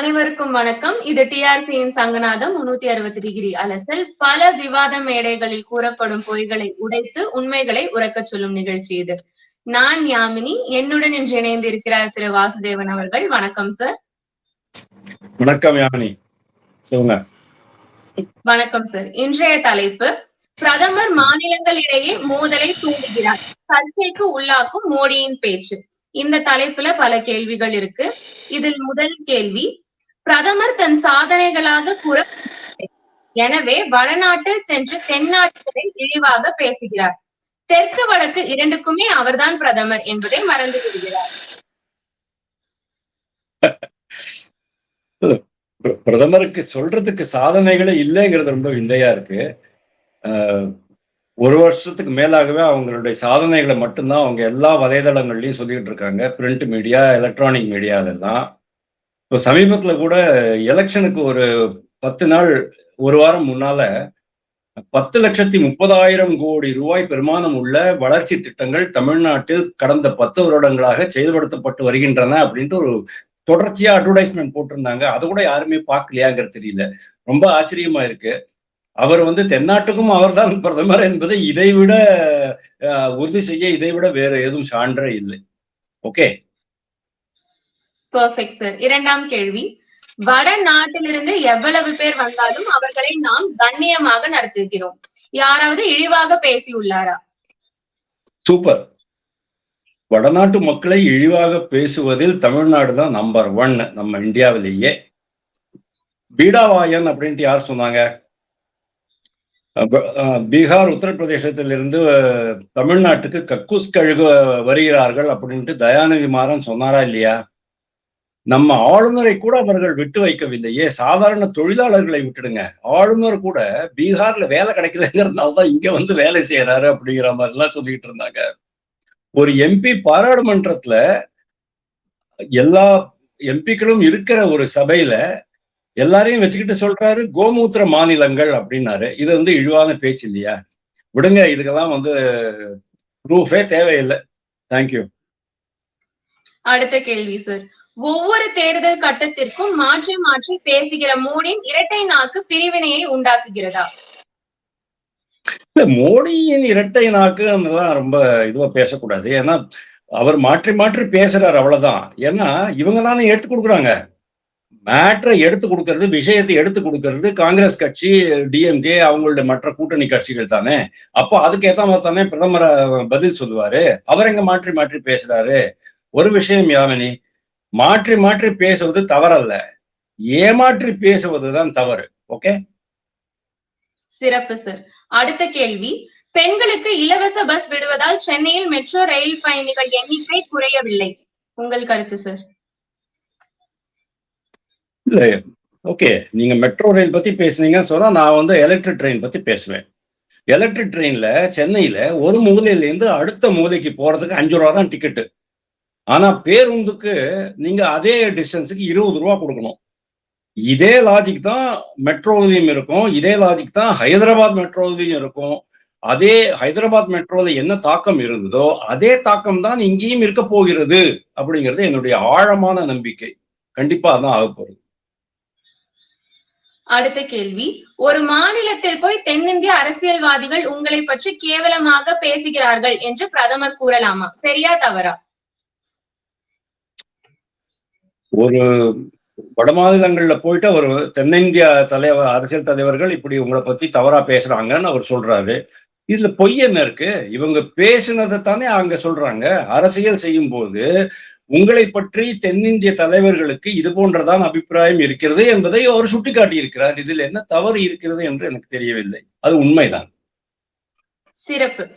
அனைவருக்கும் வணக்கம். இது டிஆர்சியின் சங்கநாதம் முன்னூத்தி அறுபது டிகிரி அலசல். பல விவாத மேடைகளில் கூறப்படும் பொய்களை உடைத்து உண்மைகளை உறக்கச் சொல்லும் நிகழ்ச்சி இது. நான் யாமினி. என்னுடன் இன்று இணைந்து இருக்கிறார் திரு வாசுதேவன் அவர்கள். வணக்கம் சார் வணக்கம் யாமினி. வணக்கம் சார் இன்றைய தலைப்பு பிரதமர் மாநிலங்களிடையே மோதலை தூண்டுகிறார். சர்ச்சைக்கு உள்ளாக்கும் மோடியின் பேச்சு. இந்த தலைப்புல பல கேள்விகள் இருக்கு. இதில் முதல் கேள்வி பிரதமர் தன் சாதனைகளாக கூற எனவே வடநாட்டில் சென்று தென்னாட்டுகளை இழிவாக பேசுகிறார். தெற்கு வடக்கு இரண்டுக்குமே அவர்தான் பிரதமர் என்பதை மறந்து விடுகிறார். பிரதமருக்கு சொல்றதுக்கு சாதனைகளே இல்லைங்கிறது ரொம்ப விந்தையா இருக்கு. ஆஹ், ஒரு வருஷத்துக்கு மேலாகவே அவங்களுடைய சாதனைகளை மட்டும்தான் அவங்க எல்லா வலைதளங்கள்லயும் சொல்லிட்டு இருக்காங்க. பிரிண்ட் மீடியா எலக்ட்ரானிக் மீடியாலெல்லாம். இப்போ சமீபத்துல கூட எலெக்ஷனுக்கு ஒரு பத்து நாள் ஒரு வாரம் முன்னால பத்து லட்சத்தி முப்பதாயிரம் கோடி ரூபாய் பெருமானம் உள்ள வளர்ச்சி திட்டங்கள் தமிழ்நாட்டில் கடந்த பத்து வருடங்களாக செயல்படுத்தப்பட்டு வருகின்றன அப்படின்ட்டு ஒரு தொடர்ச்சியா அட்வர்டைஸ்மெண்ட் போட்டிருந்தாங்க. அதை கூட யாருமே பார்க்கலையாங்கிறது தெரியல. ரொம்ப ஆச்சரியமா இருக்கு. அவர் வந்து தென்னாட்டுக்கும் அவர்தான் பிரதமர் என்பதை இதைவிட உறுதி செய்ய இதைவிட வேற எதுவும் சான்றே இல்லை. ஓகே. பெர்ஃபெக்ட் சார் இரண்டாம் கேள்வி. வட நாட்டிலிருந்து எவ்வளவு பேர் வந்தாலும் அவர்களை நாம் கண்ணியமாக நடத்துகிறோம். யாராவது இழிவாக பேசியுள்ளாரா? சூப்பர் வடநாட்டு மக்களை இழிவாக பேசுவதில் தமிழ்நாடு தான் நம்பர் ஒன் நம்ம இந்தியாவிலேயே. பீடாவாயன் அப்படின்ட்டு யார் சொன்னாங்க? பீகார் உத்தரப்பிரதேசத்திலிருந்து தமிழ்நாட்டுக்கு கக்கூஸ் கழுக வருகிறார்கள் அப்படின்ட்டு தயாநிதி மாறன் சொன்னாரா இல்லையா? நம்ம ஆளுநரை கூட அவர்கள் விட்டு வைக்கவில்லையே. சாதாரண தொழிலாளர்களை விட்டுடுங்க. ஆளுநர் கூட பீகார்ல வேலை கிடைக்கலங்கிறதுனால தான் இங்க வந்து வேலை செய்யறாரு அப்படிங்கிற மாதிரி எல்லாம் சொல்லிட்டு இருந்தாங்க. ஒரு எம்பி பாராளுமன்றத்துல எல்லா எம்பிக்களும் இருக்கிற ஒரு சபையில எல்லாரையும் வச்சுக்கிட்டு சொல்றாரு கோமூத்திர மாநிலங்கள் அப்படின்னாரு. இது வந்து இழிவான பேச்சு இல்லையா? விடுங்க இதுக்கெல்லாம் வந்து ப்ரூஃபே தேவையில்லை. தேங்க்யூ அடுத்த கேள்வி சார் ஒவ்வொரு தேடுதல் கட்டத்திற்கும் மாற்றி மாற்றி பேசுகிற மோடியின் இரட்டை நாக்கு பிரிவினையை உண்டாக்குகிறதா? இல்ல மோடியின் இரட்டை நாக்கு ரொம்ப இதுவா பேசக்கூடாது. ஏன்னா அவர் மாற்றி மாற்றி பேசுறாரு அவ்வளவுதான். ஏன்னா இவங்க தானே எடுத்து கொடுக்குறாங்க. மேட்ரை எடுத்து கொடுக்கறது விஷயத்தை எடுத்து கொடுக்கறது காங்கிரஸ் கட்சி டிஎம்கே அவங்களுடைய மற்ற கூட்டணி கட்சிகள் தானே. அப்போ அதுக்கு ஏத்த மாதிரி தானே பிரதமர் பதில் சொல்லுவாரு. அவர் எங்க மாற்றி மாற்றி பேசுறாரு? ஒரு விஷயம் யாமினி மாற்றி மாற்றி பேசுவது தவறல்ல. ஏமாற்றி பேசுவதுதான் தவறு. ஓகே சிறப்பு சார் அடுத்த கேள்வி. பெண்களுக்கு இலவச பஸ் விடுவதால் சென்னையில் மெட்ரோ ரயில் பயணிகள் எண்ணிக்கை குறையவில்லை. உங்கள் கருத்து சார் இல்ல. ஓகே நீங்க மெட்ரோ ரயில் பத்தி பேசுனீங்கன்னு சொன்னா நான் வந்து எலக்ட்ரிக் ட்ரெயின் பத்தி பேசுவேன். எலக்ட்ரிக் ட்ரெயின்ல சென்னையில ஒரு மூலையில இருந்து அடுத்த மூலைக்கு போறதுக்கு அஞ்சு ரூபா தான் டிக்கெட்டு ஆனா பேருந்துக்கு நீங்க அதே டிஸ்டன்ஸுக்கு இருபது ரூபா கொடுக்கணும். இதே லாஜிக் தான் மெட்ரோலையும் இருக்கும். இதே லாஜிக் தான் ஹைதராபாத் மெட்ரோலையும் இருக்கும். அதே ஹைதராபாத் மெட்ரோல என்ன தாக்கம் இருந்ததோ அதே தாக்கம் தான் இங்கேயும் இருக்க போகிறது அப்படிங்கிறது என்னுடைய ஆழமான நம்பிக்கை. கண்டிப்பா அதான் ஆக போறது அடுத்த கேள்வி. ஒரு மாநிலத்தில் போய் தென்னிந்திய அரசியல்வாதிகள் உங்களை பற்றி கேவலமாக பேசுகிறார்கள் என்று பிரதமர் கூறலாமா? சரியா தவறா? ஒரு வட மாநிலங்கள்ல போயிட்டு அவர் தென்னிந்திய தலைவர் அரசியல் தலைவர்கள் இப்படி உங்களை பத்தி தவறா பேசுறாங்கன்னு அவர் சொல்றாரு. இதுல பொய் என்ன இருக்கு? இவங்க பேசினதை தானே அங்க சொல்றாங்க. அரசியல் செய்யும் போது உங்களை பற்றி தென்னிந்திய தலைவர்களுக்கு இது போன்றதான் அபிப்பிராயம் இருக்கிறது என்பதை அவர் சுட்டிக்காட்டி இருக்கிறார் இதில் என்ன தவறு இருக்கிறது என்று எனக்கு தெரியவில்லை. அது உண்மைதான். சிறப்பு.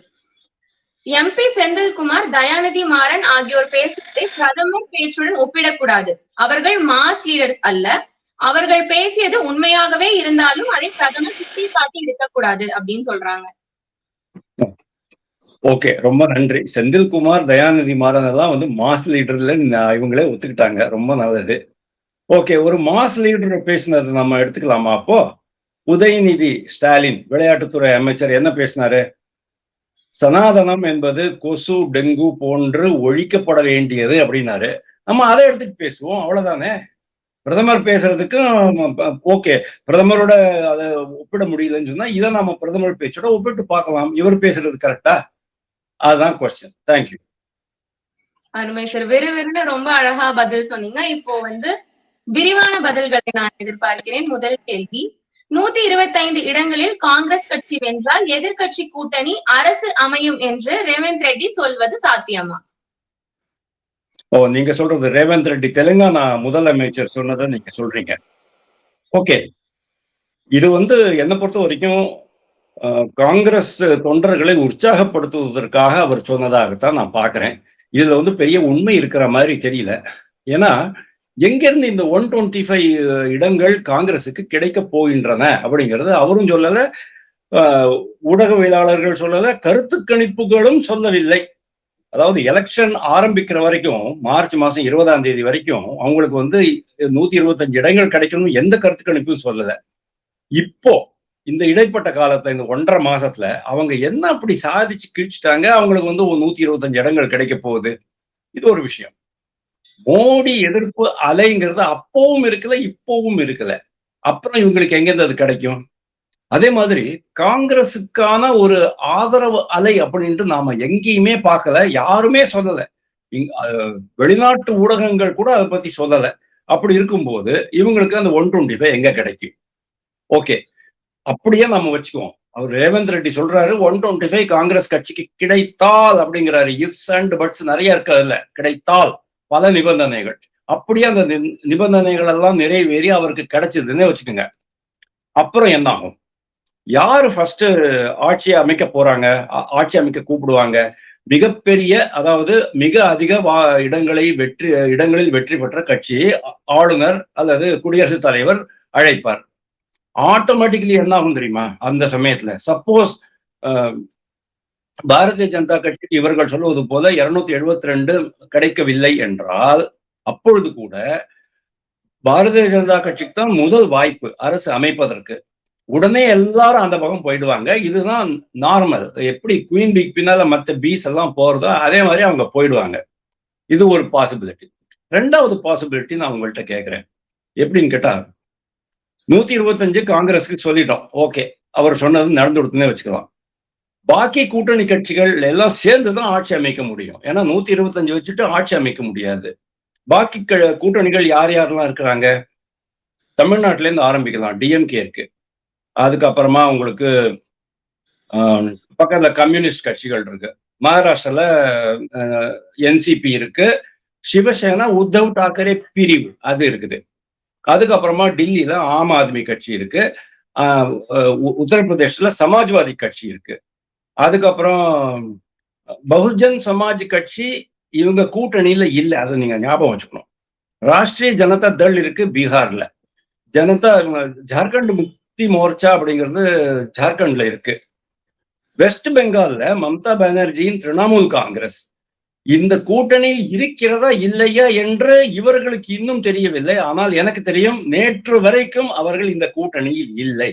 எம்பி செந்தில்குமார் தயாநிதி மாறன் ஆகியோர் பேசுவதை பிரதமர் பேச்சுடன் ஒப்பிடக்கூடாது. அவர்கள் மாஸ் லீடர்ஸ் அல்ல. அவர்கள் பேசியது உண்மையாகவே இருந்தாலும் அதை பிரதமர் சுட்டி காட்டி இருக்கக்கூடாது அப்படின்னு சொல்றாங்க. ஓகே ரொம்ப நன்றி. செந்தில்குமார் தயாநிதி மாறன் எல்லாம் வந்து மாஸ் லீடர்ல இவங்களே ஒத்துக்கிட்டாங்க. ரொம்ப நல்லது. ஓகே ஒரு மாஸ் லீடர் பேசினது நம்ம எடுத்துக்கலாமா அப்போ? உதயநிதி ஸ்டாலின் விளையாட்டுத்துறை அமைச்சர் என்ன பேசினாரு? சனாதனம் என்பது கொசு டெங்கு போன்று ஒழிக்கப்பட வேண்டியது அப்படின்னாரு. நம்ம அதை எடுத்துட்டு பேசுவோம். அவ்வளவுதானே? பிரதமர் பேசுறதுக்கும் ஓகே. பிரதமரோட அதை ஒப்பிட முடியலன்னு சொன்னா இதை நாம பிரதமர் பேச்சோட ஒப்பிட்டு பார்க்கலாம். இவர் பேசுறது கரெக்டா அதுதான் கொஸ்டின் தேங்க்யூ அருமை சார். விறுவிறுன்னு ரொம்ப அழகா பதில் சொன்னீங்க. இப்போ வந்து விரிவான பதில்களை நான் எதிர்பார்க்கிறேன். முதல் கேள்வி நூத்தி இருபத்தி ஐந்து இடங்களில் காங்கிரஸ் கட்சி வென்றால் எதிர்கட்சி கூட்டணி அரசு அமையும் என்று ரேவந்த் ரெட்டி சொல்வது சாத்தியமா? ஓ நீங்க சொல்றது ரேவந்த் ரெட்டி தெலுங்கானா முதலமைச்சர் சொன்னதை நீங்க சொல்றீங்க. ஓகே. இது வந்து என்னை பொறுத்த வரைக்கும் காங்கிரஸ் தொண்டர்களை உற்சாகப்படுத்துவதற்காக அவர் சொன்னதாகத்தான் நான் பாக்குறேன் இதுல வந்து பெரிய உண்மை இருக்கிற மாதிரி தெரியல. ஏன்னா எங்கிருந்து இந்த ஒன் டுவெண்ட்டி ஃபைவ் இடங்கள் காங்கிரஸுக்கு கிடைக்க போகின்றன அப்படிங்கிறது அவரும் சொல்லல ஊடகவியலாளர்கள் சொல்லல கருத்து கணிப்புகளும் சொல்லவில்லை. அதாவது எலெக்ஷன் ஆரம்பிக்கிற வரைக்கும் மார்ச் மாசம் இருபதாம் தேதி வரைக்கும் அவங்களுக்கு வந்து நூத்தி இருபத்தஞ்சு இடங்கள் கிடைக்கணும் எந்த கருத்து கணிப்பும் சொல்லல. இப்போ இந்த இடைப்பட்ட காலத்துல இந்த ஒன்றரை மாசத்துல அவங்க என்ன அப்படி சாதிச்சு கிழிச்சிட்டாங்க அவங்களுக்கு வந்து ஒரு நூத்தி இருபத்தஞ்சு இடங்கள் கிடைக்க போகுது. இது ஒரு விஷயம். மோடி எதிர்ப்பு அலைங்கிறது அப்பவும் இருக்கல இப்பவும் இருக்கல. அப்புறம் இவங்களுக்கு எங்கேருந்து அது கிடைக்கும்? அதே மாதிரி காங்கிரஸுக்கான ஒரு ஆதரவு அலை அப்படின்ட்டு நாம எங்கேயுமே பார்க்கல யாருமே சொல்லல. வெளிநாட்டு ஊடகங்கள் கூட அதை பத்தி சொல்லல. அப்படி இருக்கும்போது இவங்களுக்கு அந்த ஒன் எங்க கிடைக்கும்? ஓகே. அப்படியே நம்ம வச்சுக்குவோம். அவர் ரேவந்த் ரெட்டி சொல்றாரு ஒன் டுவெண்ட்டி ஃபைவ் காங்கிரஸ் கட்சிக்கு கிடைத்தால் அப்படிங்கிறாரு. இஃப்ஸ் அண்ட் பட்ஸ் நிறைய இருக்கு அதுல. கிடைத்தால். பல நிபந்தனைகள். அப்படியே அந்த நிபந்தனைகள் எல்லாம் நிறைவேறி அவருக்கு கிடைச்சதுன்னே வச்சுக்கோங்க. அப்புறம் என்ன ஆகும் யாரு ஃபர்ஸ்ட் ஆட்சியை அமைக்க போறாங்க? ஆட்சி அமைக்க கூப்பிடுவாங்க? மிகப்பெரிய அதாவது மிக அதிக வா இடங்களை வெற்றி இடங்களில் வெற்றி பெற்ற கட்சி ஆளுநர் அல்லது குடியரசுத் தலைவர் அழைப்பார். ஆட்டோமேட்டிக்கலி என்ன ஆகும் தெரியுமா? அந்த சமயத்துல. சப்போஸ் பாரதிய ஜனதா கட்சி இவர்கள் சொல்லுவது போல இருநூத்தி எழுபத்தி ரெண்டு கிடைக்கவில்லை என்றால் அப்பொழுது கூட பாரதிய ஜனதா கட்சிக்கு தான் முதல் வாய்ப்பு அரசு அமைப்பதற்கு. உடனே எல்லாரும் அந்த பக்கம் போயிடுவாங்க. இதுதான் நார்மல். எப்படி குயின் பிக் பின்னால மற்ற பீஸ் எல்லாம் போறதோ அதே மாதிரி அவங்க போயிடுவாங்க. இது ஒரு பாசிபிலிட்டி ரெண்டாவது பாசிபிலிட்டி நான் உங்கள்கிட்ட கேட்கிறேன் எப்படின்னு கேட்டா நூத்தி இருபத்தஞ்சு காங்கிரஸுக்கு சொல்லிட்டோம். ஓகே. அவர் சொன்னது நடந்து கொடுத்துன்னே வச்சுக்கலாம். பாக்கி கூட்டணி கட்சிகள் எல்லாம் சேர்ந்து தான் ஆட்சி அமைக்க முடியும். ஏன்னா நூத்தி இருபத்தஞ்சு வச்சுட்டு ஆட்சி அமைக்க முடியாது. பாக்கி க- கூட்டணிகள் யார் யாரெல்லாம் இருக்கிறாங்க? தமிழ்நாட்டுல இருந்து ஆரம்பிக்கலாம். டிஎம்கே இருக்கு. அதுக்கப்புறமா உங்களுக்கு ஆஹ், பக்கத்துல கம்யூனிஸ்ட் கட்சிகள் இருக்கு. மகாராஷ்டிரால என்சிபி இருக்கு. சிவசேனா உத்தவ் தாக்கரே பிரிவு அது இருக்குது. அதுக்கப்புறமா டில்லியில ஆம் ஆத்மி கட்சி இருக்கு. உத்தரப்பிரதேசத்துல சமாஜ்வாதி கட்சி இருக்கு. அதுக்கப்புறம் பகுஜன் சமாஜ் கட்சி இவங்க கூட்டணியில இல்ல. அதை நீங்க ஞாபகம் வச்சுக்கணும். ராஷ்டிரிய ஜனதா தள் இருக்கு பீகார்ல. ஜனதா ஜார்க்கண்ட் முக்தி மோர்ச்சா அப்படிங்கிறது ஜார்க்கண்ட்ல இருக்கு. வெஸ்ட் பெங்கால்ல மம்தா பானர்ஜியின் திரிணாமுல் காங்கிரஸ். இந்த கூட்டணியில் இருக்கிறதா இல்லையா என்று இவர்களுக்கு இன்னும் தெரியவில்லை. ஆனால் எனக்கு தெரியும் நேற்று வரைக்கும் அவர்கள் இந்த கூட்டணியில் இல்லை.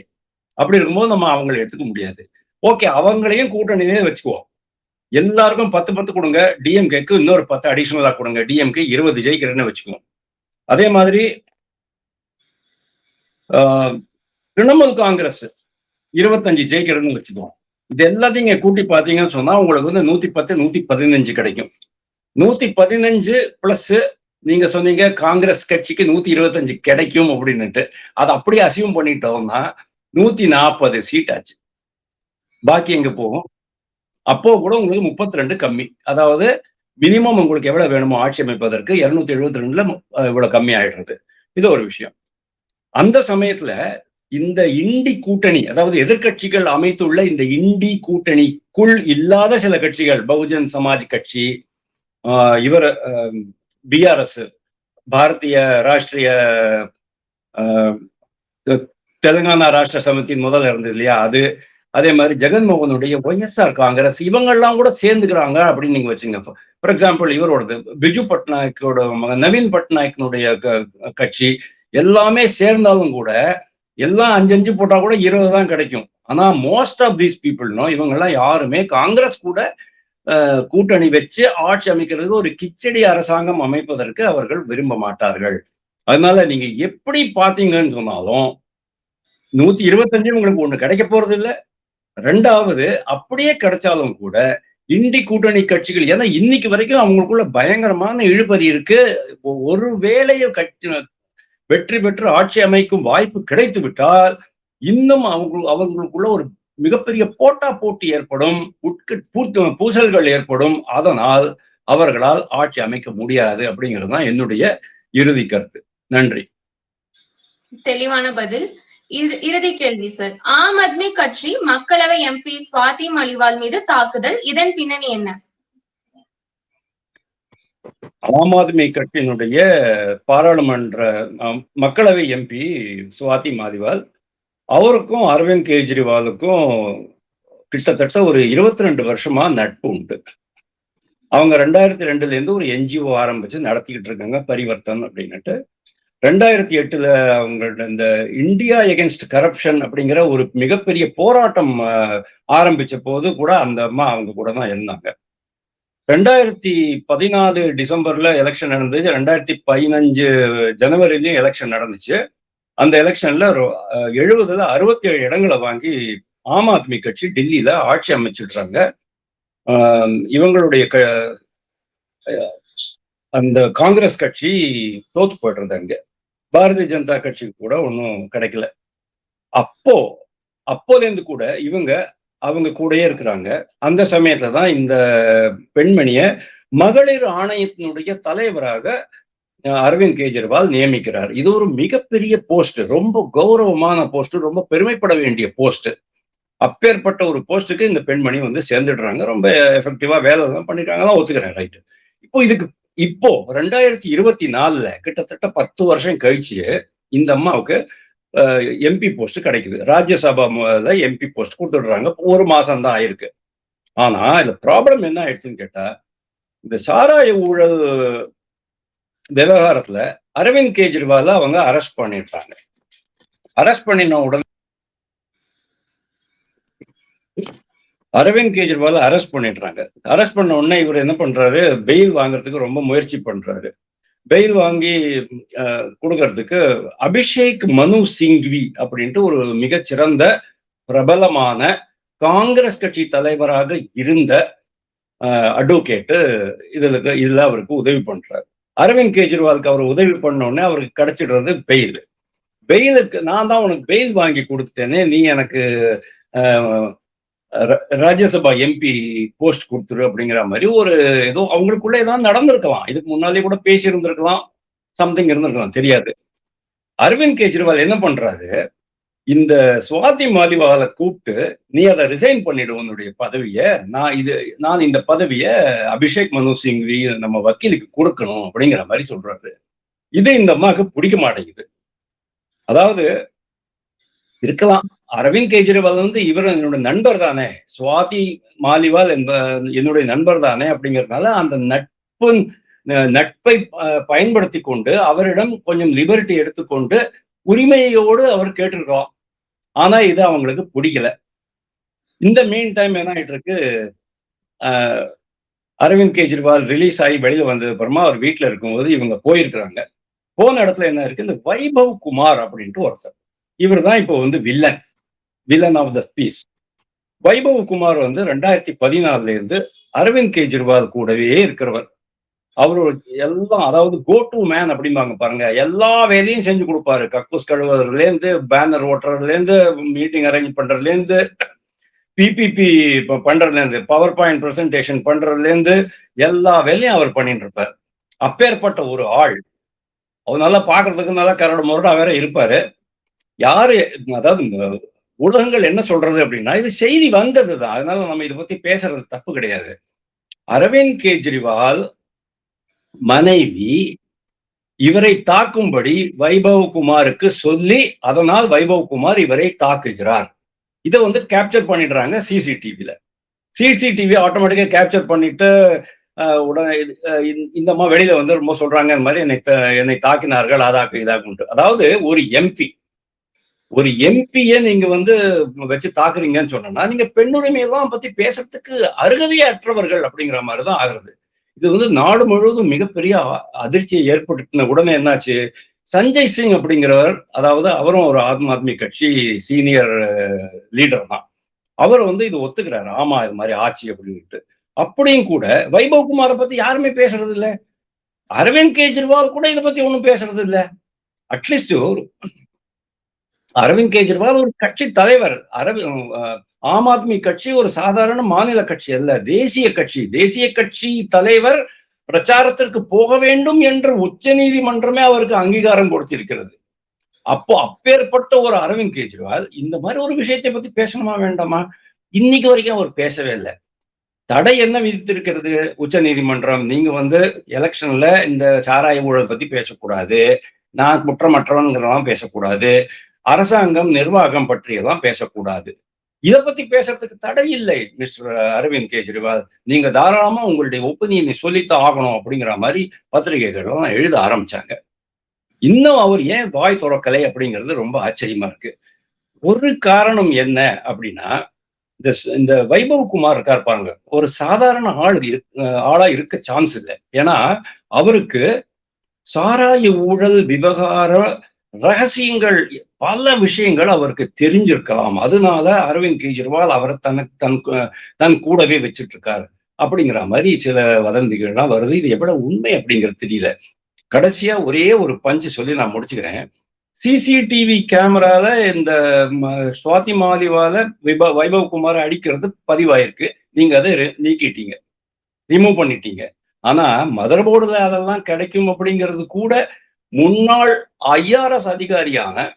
அப்படி இருக்கும்போது நம்ம அவங்களை எடுத்துக்க முடியாது. ஓகே அவங்களையும் கூட்டணியிலே வச்சுக்குவோம். எல்லாருக்கும் பத்து பத்து கொடுங்க டிஎம்கேக்கு இன்னொரு பத்து அடிஷனலா கொடுங்க. டிஎம்கே இருபது ஜெயிக்கிறேன்னு வச்சுக்குவோம். அதே மாதிரி ஆஹ், திரிணாமுல் காங்கிரஸ் இருபத்தஞ்சு ஜெயிக்கிறேன்னு வச்சுக்குவோம். இது எல்லாத்தையும் இங்க கூட்டி பாத்தீங்கன்னு சொன்னா உங்களுக்கு வந்து நூத்தி பத்து நூத்தி பதினஞ்சு கிடைக்கும். நூத்தி பதினஞ்சு பிளஸ் நீங்க சொன்னீங்க காங்கிரஸ் கட்சிக்கு நூத்தி இருபத்தஞ்சு கிடைக்கும் அப்படின்னுட்டு அதை அப்படியே அசிவம் பண்ணிட்டோம்னா நூத்தி நாற்பது சீட் ஆச்சு பாக்கி எங்க போகும்? அப்போ கூட உங்களுக்கு முப்பத்தி ரெண்டு கம்மி. அதாவது மினிமம் உங்களுக்கு எவ்வளவு வேணுமோ ஆட்சி அமைப்பதற்கு இருநூத்தி எழுபத்தி ரெண்டுல இவ்வளவு கம்மி ஆயிடுறது. இது ஒரு விஷயம். அந்த சமயத்துல இந்த இண்டி கூட்டணி அதாவது எதிர்க்கட்சிகள் அமைத்துள்ள இந்த இண்டி கூட்டணிக்குள் இல்லாத சில கட்சிகள் பகுஜன் சமாஜ் கட்சி ஆஹ் இவர் பிஆர்எஸ் பாரதிய ராஷ்டிரிய ஆஹ் தெலுங்கானா ராஷ்டிர சமிதியின் முதல்ல இருந்தது இல்லையா? அது அதே மாதிரி ஜெகன்மோகனுடைய ஒய்எஸ்ஆர் காங்கிரஸ் இவங்கெல்லாம் கூட சேர்ந்துக்கிறாங்க அப்படின்னு நீங்க வச்சுங்க. ஃபார் எக்ஸாம்பிள் இவரோடது பிஜு பட்நாயக்கோட மகன் நவீன் பட்நாயக்கனுடைய க- கட்சி எல்லாமே சேர்ந்தாலும் கூட எல்லாம் அஞ்சு அஞ்சு போட்டா கூட இருபது தான் கிடைக்கும். ஆனா மோஸ்ட் ஆஃப் தீஸ் பீப்புள்னோ இவங்கெல்லாம் யாருமே காங்கிரஸ் கூட கூட்டணி வச்சு ஆட்சி அமைக்கிறதுக்கு ஒரு கிச்சடி அரசாங்கம் அமைப்பதற்கு அவர்கள் விரும்ப மாட்டார்கள். அதனால நீங்க எப்படி பாத்தீங்கன்னு சொன்னாலும் நூத்தி இருபத்தஞ்சு உங்களுக்கு ஒண்ணு கிடைக்க போறது இல்லை ரெண்டாவது அப்படியே கிடைச்சாலும் கூட இண்டி கூட்டணி கட்சிகள் ஏன்னா இன்னைக்கு வரைக்கும் அவங்களுக்குள்ள பயங்கரமான இழுபறி இருக்கு. ஒரு வேலையை கட்சி வெற்றி பெற்று ஆட்சி அமைக்கும் வாய்ப்பு கிடைத்து விட்டால் இன்னும் அவங்க அவங்களுக்குள்ள ஒரு மிகப்பெரிய போட்டா போட்டி ஏற்படும் உட்கு பூசல்கள் ஏற்படும். அதனால் அவர்களால் ஆட்சி அமைக்க முடியாது அப்படிங்கிறது தான் என்னுடைய இறுதி கருத்து. நன்றி. தெளிவான பதில். இறுதி கேள்வி சார் ஆம் ஆத்மி கட்சி மக்களவை எம்பி சுவாதி மலிவால் மீது தாக்குதல். இதன் பின்னணி என்ன? ஆம் ஆத்மி கட்சியினுடைய பாராளுமன்ற மக்களவை எம்பி சுவாதி மாதிவால் அவருக்கும் அரவிந்த் கெஜ்ரிவாலுக்கும் கிட்டத்தட்ட ஒரு இருபத்தி ரெண்டு வருஷமா நட்பு உண்டு. அவங்க ரெண்டாயிரத்தி ரெண்டுல இருந்து ஒரு என்ஜிஓ ஆரம்பிச்சு நடத்திக்கிட்டு இருக்காங்க பரிவர்த்தன் அப்படின்னுட்டு. ரெண்டாயிரத்தி எட்டுல அவங்களோட இந்த இந்தியா எகென்ஸ்ட் கரப்ஷன் அப்படிங்கிற ஒரு மிகப்பெரிய போராட்டம் ஆரம்பிச்ச போது கூட அந்த அம்மா அவங்க கூட தான் இருந்தாங்க. ரெண்டாயிரத்தி பதினாலு டிசம்பர்ல எலெக்ஷன் நடந்துச்சு. ரெண்டாயிரத்தி பதினஞ்சு ஜனவரிலையும் எலெக்ஷன் நடந்துச்சு. அந்த எலெக்ஷன்ல எழுபதுல அறுபத்தி ஏழு இடங்களை வாங்கி ஆம் ஆத்மி கட்சி டெல்லியில ஆட்சி அமைச்சிடுறாங்க. ஆஹ் இவங்களுடைய க அந்த காங்கிரஸ் கட்சி தோத்து போயிடுறது அங்க. பாரதிய ஜனதா கட்சிக்கு கூட ஒன்றும் கிடைக்கல. அப்போ அப்போலேருந்து கூட இவங்க அவங்க கூடயே இருக்கிறாங்க. அந்த சமயத்துல தான் இந்த பெண்மணிய மகளிர் ஆணையத்தினுடைய தலைவராக அரவிந்த் கெஜ்ரிவால் நியமிக்கிறார். இது ஒரு மிகப்பெரிய போஸ்ட். ரொம்ப கௌரவமான போஸ்ட். ரொம்ப பெருமைப்பட வேண்டிய போஸ்ட். அப்பேற்பட்ட ஒரு போஸ்ட்டுக்கு இந்த பெண்மணி வந்து சேர்ந்துடுறாங்க. ரொம்ப எஃபெக்டிவா வேலை எல்லாம் பண்ணிட்டாங்களா ஒத்துக்கிறேன் ரைட்டு இப்போ இதுக்கு இப்போ ரெண்டாயிரத்தி இருபத்தி நாலுல கிட்டத்தட்ட பத்து வருஷம் கழிச்சு இந்த அம்மாவுக்கு எம்பி போஸ்ட் கிடைக்குது. ராஜ்யசபா எம்பி போஸ்ட் கொடுத்துடுறாங்க. ஒரு மாசம் தான் ஆயிருக்கு. ஆனா இந்த ப்ராப்ளம் என்ன ஆயிடுச்சுன்னு கேட்டா இந்த சாராய ஊழல் விவகாரத்துல அரவிந்த் கெஜ்ரிவால அவங்க அரெஸ்ட் பண்ணிட்டாங்க அரெஸ்ட் பண்ணின உடனே அரவிந்த் கெஜ்ரிவால் அரெஸ்ட் பண்ணிடுறாங்க. அரெஸ்ட் பண்ண உடனே இவர் என்ன பண்றாரு? பெயில் வாங்குறதுக்கு ரொம்ப முயற்சி பண்றாரு. பெயில் வாங்கி அஹ், கொடுக்கறதுக்கு அபிஷேக் மனு சிங்வி அப்படின்ட்டு ஒரு மிகச்சிறந்த பிரபலமான காங்கிரஸ் கட்சி தலைவராக இருந்த அட்வொகேட்டு இதுல இதுல அவருக்கு உதவி பண்றாரு. அரவிந்த் கெஜ்ரிவாலுக்கு அவர் உதவி பண்ண உடனே அவருக்கு கிடைச்சிடுறது பெயில் பெயிலுக்கு நான் தான் உனக்கு பெயில் வாங்கி கொடுத்தேனே நீ எனக்கு ராஜ்யசபா எம்பி போஸ்ட் கொடுத்துரு அப்படிங்கிற மாதிரி ஒரு ஏதோ அவங்களுக்குள்ள ஏதாவது நடந்திருக்கலாம். இதுக்கு முன்னாலே கூட பேசி இருந்திருக்கலாம் சம்திங் இருந்திருக்கலாம். தெரியாது. அரவிந்த் கெஜ்ரிவால் என்ன பண்றாரு? இந்த சுவாதி மாலிவாலை கூப்பிட்டு நீ அதை ரிசைன் பண்ணிடு உன்னுடைய பதவியை. நான் இது நான் இந்த பதவியை அபிஷேக் மனு சிங்வி நம்ம வக்கீலுக்கு கொடுக்கணும். அப்படிங்கிற மாதிரி சொல்றாரு. இது இந்த அம்மாவுக்கு பிடிக்க மாட்டேங்குது. அதாவது இருக்கலாம். அரவிந்த் கெஜ்ரிவால் வந்து இவர் என்னுடைய நண்பர் தானே. சுவாதி மாலிவால் என்ப என்னுடைய நண்பர் தானே அப்படிங்கறதுனால அந்த நட்பு நட்பை அஹ், பயன்படுத்தி கொண்டு அவரிடம் கொஞ்சம் லிபர்ட்டி எடுத்துக்கொண்டு உரிமையோடு அவர் கேட்டிருக்கலாம் ஆனா இது அவங்களுக்கு பிடிக்கல. இந்த மீன் டைம் என்ன ஆயிட்டு இருக்கு அரவிந்த் கெஜ்ரிவால் ரிலீஸ் ஆகி வெளியில வந்தது அப்புறமா அவர் வீட்டுல இருக்கும்போது இவங்க போயிருக்கிறாங்க. போன இடத்துல என்ன இருக்கு? இந்த வைபவ் குமார் அப்படின்ட்டு ஒருத்தர். இவர் தான் இப்போ வந்து villain villain of the piece Vaibhav Kumar வந்து ரெண்டாயிரத்தி பதினாலுல இருந்து அரவிந்த் கெஜ்ரிவால் கூடவே இருக்கிறவர். அவரோட எல்லாம் அதாவது கோ டு மேன் அப்படிம்பாங்க பாருங்க. எல்லா வேலையும் செஞ்சு கொடுப்பாரு. கக்கூஸ் கழுவுறதுல இருந்து பேனர் ஓட்டுறதுல இருந்து மீட்டிங் அரேஞ்ச் பண்றதுல இருந்து பிபிபி பண்றதுல இருந்து பவர் பாயிண்ட் ப்ரெசன்டேஷன் பண்றதுல இருந்து எல்லா வேலையும் அவர் பண்ணிட்டு இருப்பார். அப்பேற்பட்ட ஒரு ஆள். அவர் நல்லா பாக்குறதுக்கு நல்லா கரடு முரடா வேற இருப்பாரு. யாரு அதாவது ஊடகங்கள் என்ன சொல்றது அப்படின்னா இது செய்தி வந்ததுதான் அதனால நம்ம இதை பத்தி பேசுறது தப்பு கிடையாது. அரவிந்த் கெஜ்ரிவால் மனைவி இவரை தாக்கும்படி வைபவ் குமாருக்கு சொல்லி அதனால் வைபவ் குமார் இவரை தாக்குகிறார். இதை வந்து கேப்சர் பண்ணிடுறாங்க சிசிடிவில சிசிடிவி ஆட்டோமேட்டிக்கா கேப்சர் பண்ணிட்டு உடனே இந்த- மாதிரி வெளியில வந்து ரொம்ப சொல்றாங்க இந்த மாதிரி என்னை த- என்னை தாக்கினார்கள் அதாக்கு இதாக்குன்ட்டு. அதாவது ஒரு எம்பி ஒரு எம்பிய நீங்க வந்து வச்சு தாக்குறீங்கன்னு சொன்னா நீங்க பெண்ணுரிமை எல்லாம் பத்தி பேசுறதுக்கு அருகதையே அற்றவர்கள் அப்படிங்கிற மாதிரிதான் ஆகுறது. இது வந்து நாடு முழுவதும் மிகப்பெரிய அதிர்ச்சியை ஏற்பட்டுன உடனே என்னாச்சு? சஞ்சய் சிங் அப்படிங்கிறவர் அதாவது அவரும் ஒரு ஆம் ஆத்மி கட்சி சீனியர் லீடர் தான். அவர் வந்து இது ஒத்துக்கிறாரு. ஆமா இது மாதிரி ஆட்சி அப்படின்ட்டு அப்படியும் கூட வைபவ் குமாரை பத்தி யாருமே பேசுறது இல்ல அரவிந்த் கெஜ்ரிவால் கூட இதை பத்தி ஒண்ணும் பேசுறது இல்ல அட்லீஸ்ட் ஒரு அரவிந்த் கெஜ்ரிவால் ஒரு கட்சி தலைவர். அரவி அஹ், ஆம் ஆத்மி கட்சி ஒரு சாதாரண மாநில கட்சி அல்ல தேசிய கட்சி. தேசிய கட்சி தலைவர் பிரச்சாரத்திற்கு போக வேண்டும் என்று உச்ச நீதிமன்றமே அவருக்கு அங்கீகாரம் கொடுத்திருக்கிறது. அப்போ அப்பேற்பட்ட ஒரு அரவிந்த் கெஜ்ரிவால் இந்த மாதிரி ஒரு விஷயத்தை பத்தி பேசணுமா வேண்டாமா? இன்னைக்கு வரைக்கும் அவர் பேசவே இல்லை. தடை என்ன விதித்திருக்கிறது? உச்ச நீதிமன்றம். நீங்க வந்து எலெக்ஷன்ல இந்த சாராய ஊழல் பத்தி பேசக்கூடாது. நான் குற்றமற்றவன்கிறதெல்லாம் பேசக்கூடாது. அரசாங்கம் நிர்வாகம் பற்றியெல்லாம் பேசக்கூடாது. இதை பத்தி பேசுறதுக்கு தடை இல்லை மிஸ்டர் அரவிந்த் கெஜ்ரிவால். நீங்க தாராளமா உங்களுடைய ஒப்பீனியனை சொல்லித்தான் ஆகணும் அப்படிங்கிற மாதிரி பத்திரிகைகள்லாம் எழுத ஆரம்பிச்சாங்க. இன்னும் அவர் ஏன் வாய் துறக்கலை அப்படிங்கிறது ரொம்ப ஆச்சரியமா இருக்கு. ஒரு காரணம் என்ன அப்படின்னா இந்த இந்த வைபவ் குமார் இருக்கார் பாருங்க. ஒரு சாதாரண ஆள் இரு- அஹ் ஆளா இருக்க சான்ஸ் இல்லை. ஏன்னா அவருக்கு சாராய ஊழல் விவகார ரகசியங்கள் பல விஷயங்கள் அவருக்கு தெரிஞ்சிருக்கலாம். அதனால அரவிந்த் கெஜ்ரிவால் அவரை தனக்கு தன் தன் கூடவே வச்சிட்டு இருக்காரு அப்படிங்கிற மாதிரி சில வதந்திகள்லாம் வருது. இது எவ்வளவு உண்மை அப்படிங்கிறது தெரியல. கடைசியா ஒரே ஒரு பஞ்சு சொல்லி நான் முடிச்சுக்கிறேன். சிசிடிவி கேமரால இந்த சுவாதி மாலிவால விப வைபவ் குமார் அடிக்கிறது பதிவாயிருக்கு. நீங்க அதை நீக்கிட்டீங்க. ரிமூவ் பண்ணிட்டீங்க. ஆனா மதர் போர்டுல அதெல்லாம் கிடைக்கும் அப்படிங்கிறது கூட முன்னாள் ஐஆர்எஸ் அதிகாரியான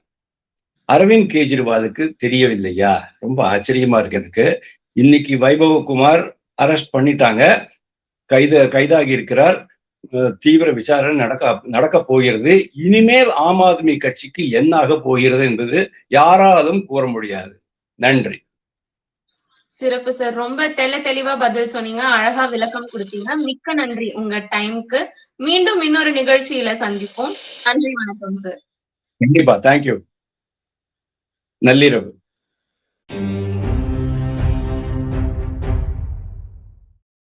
அரவிந்த் கெஜ்ரிவாலுக்கு தெரியவில்லையா? ரொம்ப ஆச்சரியமா இருக்கு எனக்கு. இன்னைக்கு வைபவகுமார் அரெஸ்ட் பண்ணிட்டாங்க. கைது கைதாகி இருக்கிறார். தீவிர விசாரணை நடக்க நடக்க போகிறது. இனிமேல் ஆம் ஆத்மி கட்சிக்கு என்னாக போகிறது என்பது யாராலும் கூற முடியாது. நன்றி. சிறப்பு சார். ரொம்ப தெள்ள தெளிவா பதில் சொன்னீங்க. அழகா விளக்கம் கொடுத்தீங்க. மிக்க நன்றி உங்க டைம்க்கு. மீண்டும் இன்னொரு நிகழ்ச்சியில சந்திப்போம். நன்றி வணக்கம் சார் கண்டிப்பா. தேங்க்யூ நள்ளிரவு.